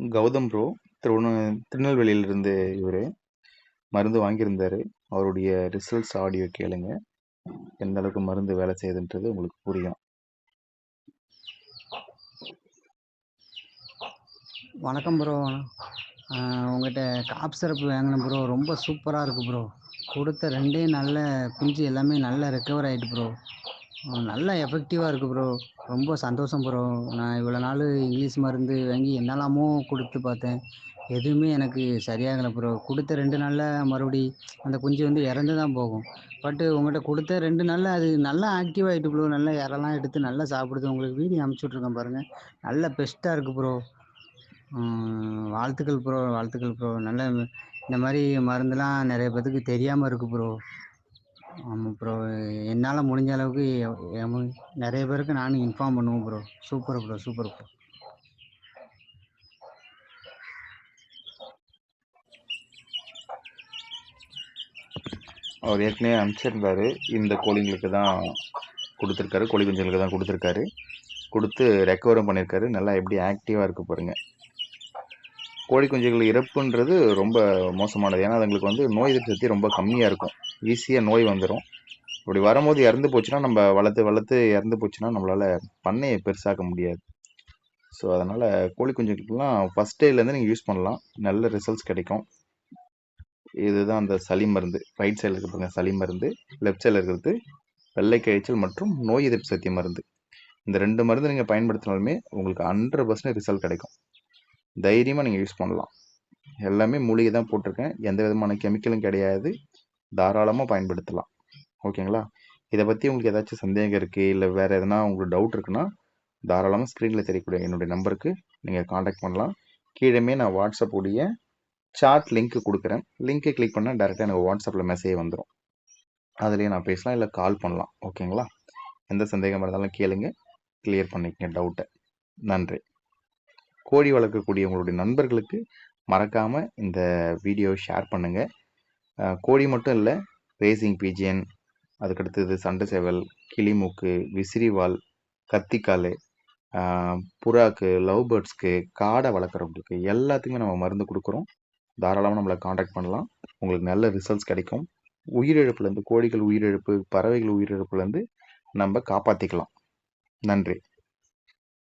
Gautham bro திருவண்ண திருநெல்வேலியிலிருந்து இவர் மருந்து வாங்கியிருந்தார். அவருடைய ரிசல்ட்ஸ் ஆடியோ கேளுங்க. எந்த அளவுக்கு மருந்து வேலை செய்யுதுன்றது உங்களுக்கு புரியும். வணக்கம் ப்ரோ. உங்கள்கிட்ட காப் சிறப்பு வாங்கினேன் ப்ரோ. ரொம்ப சூப்பராக இருக்குது ப்ரோ. கொடுத்த ரெண்டே நல்ல குஞ்சு எல்லாமே நல்லா ரெக்கவர் ஆகிட்டு ப்ரோ. நல்லா எஃபெக்டிவாக இருக்குது ப்ரோ ரொம்ப சந்தோஷம் ப்ரோ நான் இவ்வளோ நாள் இங்கிலீஷ் மருந்து வாங்கி என்னெல்லாமோ கொடுத்து பார்த்தேன். எதுவுமே எனக்கு சரியாகலை ப்ரோ கொடுத்த ரெண்டு நாளில் மறுபடி அந்த குஞ்சு வந்து இறந்து தான் போகும். பட்டு உங்கள்கிட்ட கொடுத்த ரெண்டு நாளில் அது நல்லா ஆக்டிவ் ஆகிட்டு ப்ரோ நல்லா இறலாம் எடுத்து நல்லா சாப்பிடுது. உங்களுக்கு வீடியோ அனுப்பிச்சுட்ருக்கேன் பாருங்கள் நல்ல பெஸ்ட்டாக இருக்குது ப்ரோ வாழ்த்துக்கள் ப்ரோ வாழ்த்துக்கள் ப்ரோ நல்ல இந்த மாதிரி மருந்துலாம் நிறைய பேத்துக்கு தெரியாமல் இருக்குது ப்ரோ ஆமாம் ப்ரோ என்னால் முடிஞ்ச அளவுக்கு நிறைய பேருக்கு நானும் இன்ஃபார்ம் பண்ணுவோம் bro super bro super bro அவர் ஏற்கனவே அனுப்பிச்சிருந்தாரு. இந்த கோழிங்களுக்கு தான் கொடுத்துருக்காரு. கோழி குஞ்சுகளுக்கு தான் கொடுத்துருக்காரு. கொடுத்து ரெக்கவரும் பண்ணியிருக்காரு நல்லா எப்படி ஆக்டிவாக இருக்க பாருங்க. கோழி குஞ்சுகள் இறப்புன்றது ரொம்ப மோசமானது. ஏன்னா அதுங்களுக்கு வந்து நோய் எதிர்ப்பு சக்தி ரொம்ப கம்மியாக இருக்கும். ஈஸியாக நோய் வந்துடும் அப்படி வரும்போது இறந்து போச்சுன்னா நம்ம வளர்த்து வளர்த்து இறந்து போச்சுன்னா நம்மளால் பண்ணையை பெருசாக்க முடியாது. ஸோ அதனால் கோழி குஞ்சுகளுக்கெல்லாம் ஃபஸ்ட் டேலேருந்து நீங்கள் யூஸ் பண்ணலாம். நல்ல ரிசல்ட்ஸ் கிடைக்கும். இதுதான் அந்த சளி மருந்து. ரைட் சைடில் இருக்கிற சளி மருந்து. லெஃப்ட் சைடில் இருக்கிறது வெள்ளை கழிச்சல் மற்றும் நோய் எதிர்ப்பு சக்தி மருந்து. இந்த ரெண்டு மருந்து நீங்கள் பயன்படுத்தினாலுமே உங்களுக்கு ஹண்ட்ரட் பர்சன்ட் ரிசல்ட் கிடைக்கும். தைரியமாக நீங்கள் யூஸ் பண்ணலாம். எல்லாமே மூலிகை தான் போட்டிருக்கேன். எந்த விதமான கெமிக்கலும் கிடையாது. தாராளமாக பயன்படுத்தலாம். ஓகேங்களா? இதை பற்றி உங்களுக்கு ஏதாச்சும் சந்தேகம் இருக்குது இல்லை வேறு எதனா உங்களுக்கு டவுட் இருக்குன்னா தாராளமாக ஸ்க்ரீனில் தெரியக்கூடிய என்னுடைய நம்பருக்கு நீங்கள் காண்டாக்ட் பண்ணலாம். கீழேமே நான் வாட்ஸ்அப் உடைய சாட் லிங்க் கொடுக்குறேன். லிங்க்கை கிளிக் பண்ணால் டேரெக்டாக எனக்கு வாட்ஸ்அப்பில் மெசேஜ் வந்துடும் அதுலேயே நான் பேசலாம் இல்லை கால் பண்ணலாம். ஓகேங்களா? எந்த சந்தேகம் இருந்தாலும் கேளுங்க. கிளியர் பண்ணிக்கங்க டவுட்டை நன்றி. கோழி வளர்க்கக்கூடிய உங்களுடைய நண்பர்களுக்கு மறக்காமல் இந்த வீடியோ ஷேர் பண்ணுங்கள் கோழி மட்டும் இல்லை ரேசிங் பீஜியன் அதுக்கடுத்தது சண்டை சேவல் கிளிமூக்கு விசிறிவால் கத்திக்கால் புறாக்கு லவ் பேர்ட்ஸ்க்கு காடை வளர்க்குறவங்களுக்கு எல்லாத்துக்குமே நம்ம மருந்து கொடுக்குறோம். தாராளமாக நம்மளை காண்டாக்ட் பண்ணலாம். உங்களுக்கு நல்ல ரிசல்ட்ஸ் கிடைக்கும். உயிரிழப்புலேருந்து கோழிகள் உயிரிழப்பு பறவைகள் உயிரிழப்புலேருந்து நம்ம காப்பாற்றிக்கலாம் நன்றி.